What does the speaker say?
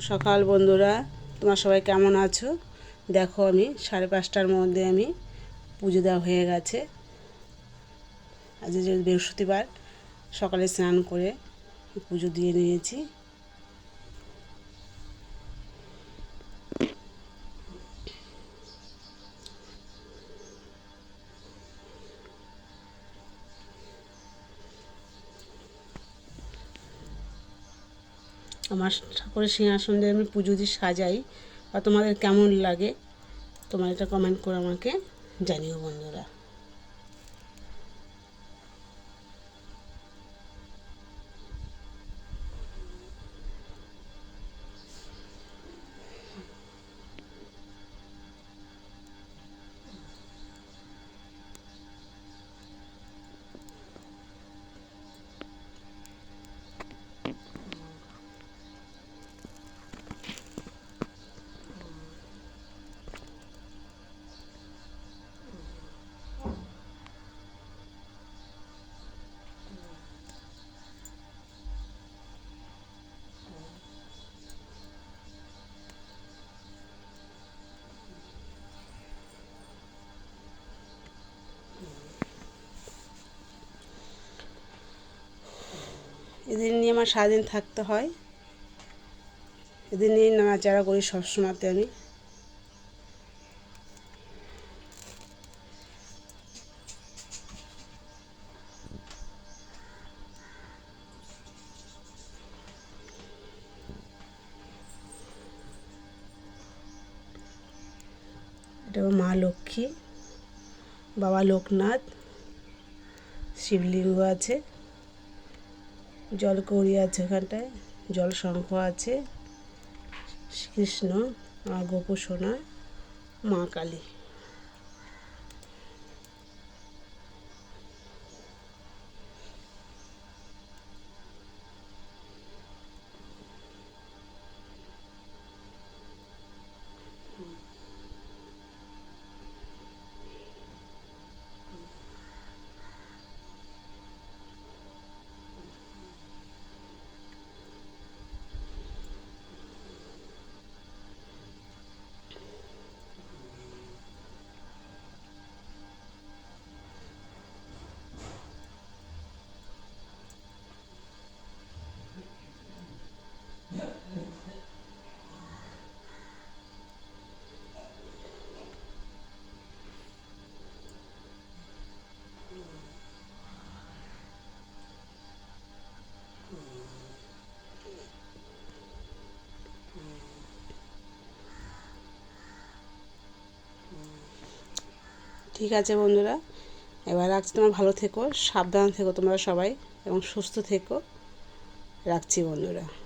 সকাল বন্ধুরা। তোমার সবাই কেমন আছো? দেখো আমি, সাড়ে পাঁচটার মধ্যে আমি পুজো দেওয়া হয়ে গেছে। আজ যে বৃহস্পতিবার। সকালে স্নান করে পুজো দিয়ে নিয়েছি। আমার ঠাকুরের সিংহাসন দিয়ে আমি পুজো দিয়ে সাজাই। বা তোমাদের কেমন লাগে, তোমার এটা কমেন্ট করে আমাকে জানিও বন্ধুরা। এদের নিয়ে আমার সারাদিন থাকতে হয়। এদের নিয়ে নাড়াচাড়া করি সবসময়তে আমি। এটা মা লক্ষ্মী, বাবা লোকনাথ, শিবলিঙ্গ আছে। জল কৌড়ি আছে ওখানটায় জল শঙ্খ আছে কৃষ্ণ আর গোপসোনা মা কালী। ঠিক আছে, বন্ধুরা। এবার রাখছি, তোমার ভালো থেকো, সাবধান থেকো তোমরা সবাই, এবং সুস্থ থেকো। রাখছি, বন্ধুরা।